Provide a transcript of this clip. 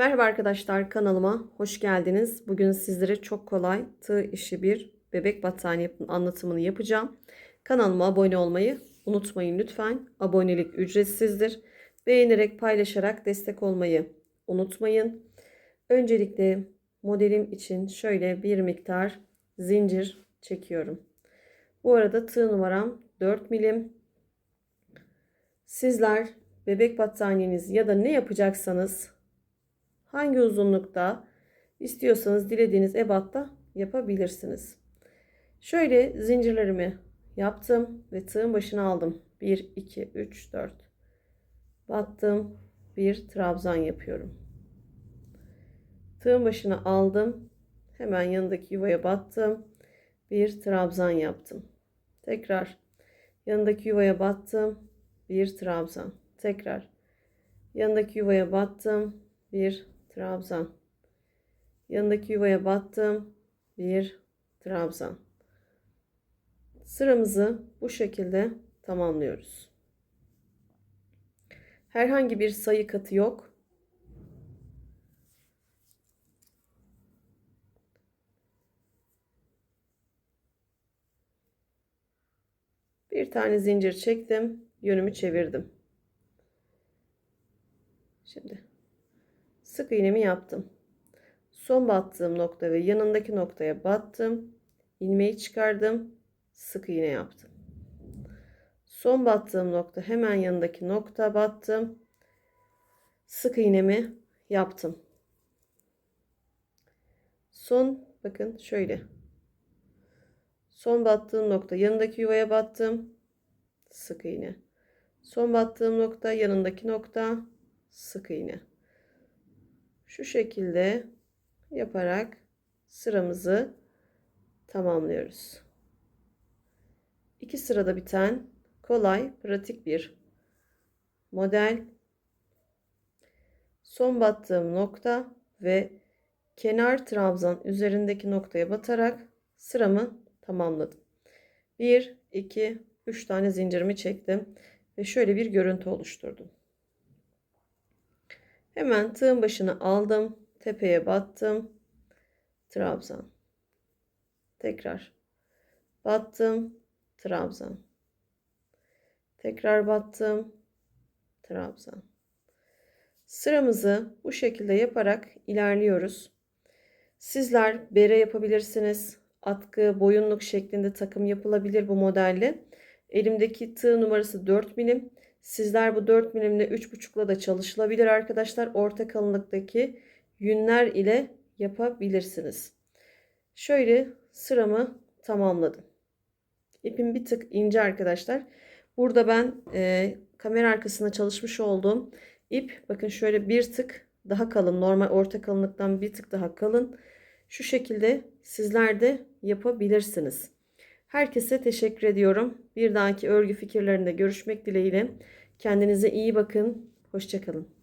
Merhaba arkadaşlar kanalıma hoş geldiniz. Bugün sizlere çok kolay tığ işi bir bebek battaniye anlatımını yapacağım. Kanalıma abone olmayı unutmayın lütfen. Abonelik ücretsizdir. Beğenerek paylaşarak destek olmayı unutmayın. Öncelikle modelim için şöyle bir miktar zincir çekiyorum. Bu arada tığ numaram 4 milim. Sizler bebek battaniyeniz ya da ne yapacaksanız hangi uzunlukta istiyorsanız dilediğiniz ebatta yapabilirsiniz. Şöyle zincirlerimi yaptım ve tığın başına aldım. 1 2 3 4 battım. Bir trabzan yapıyorum. Tığın başına aldım. Hemen yanındaki yuvaya battım. Bir trabzan yaptım. Tekrar yanındaki yuvaya battım. Bir trabzan. Tekrar yanındaki yuvaya battım. Bir trabzan. Yanındaki yuvaya battım. Bir trabzan. Sıramızı bu şekilde tamamlıyoruz. Herhangi bir sayı katı yok. Bir tane zincir çektim. Yönümü çevirdim. Şimdi sık iğnemi yaptım. Son battığım nokta ve yanındaki noktaya battım. ilmeği çıkardım. Sık iğne yaptım. Son battığım nokta hemen yanındaki nokta battım. Sık iğnemi yaptım. Son bakın şöyle. Son battığım nokta yanındaki yuvaya battım. Sık iğne. Son battığım nokta yanındaki nokta sık iğne. Şu şekilde yaparak sıramızı tamamlıyoruz. İki sırada biten kolay, pratik bir model. Son battığım nokta ve kenar trabzan üzerindeki noktaya batarak sıramı tamamladım. 1 2 3 tane zincirimi çektim ve şöyle bir görüntü oluşturdum. Hemen tığın başını aldım. Tepeye battım. Trabzan. Tekrar. Battım. Trabzan. Tekrar battım. Trabzan. Sıramızı bu şekilde yaparak ilerliyoruz. Sizler bere yapabilirsiniz. Atkı, boyunluk şeklinde takım yapılabilir bu modelle. Elimdeki tığ numarası 4 milim. Sizler bu 4 milimle 3,5'la da çalışılabilir arkadaşlar. Orta kalınlıktaki yünler ile yapabilirsiniz. Şöyle sıramı tamamladım. İpim bir tık ince arkadaşlar. Burada ben e, kamera arkasında çalışmış olduğum ip bakın şöyle bir tık daha kalın. Normal orta kalınlıktan bir tık daha kalın. Şu şekilde sizler de yapabilirsiniz. Herkese teşekkür ediyorum. Bir dahaki örgü fikirlerinde görüşmek dileğiyle. Kendinize iyi bakın. Hoşçakalın.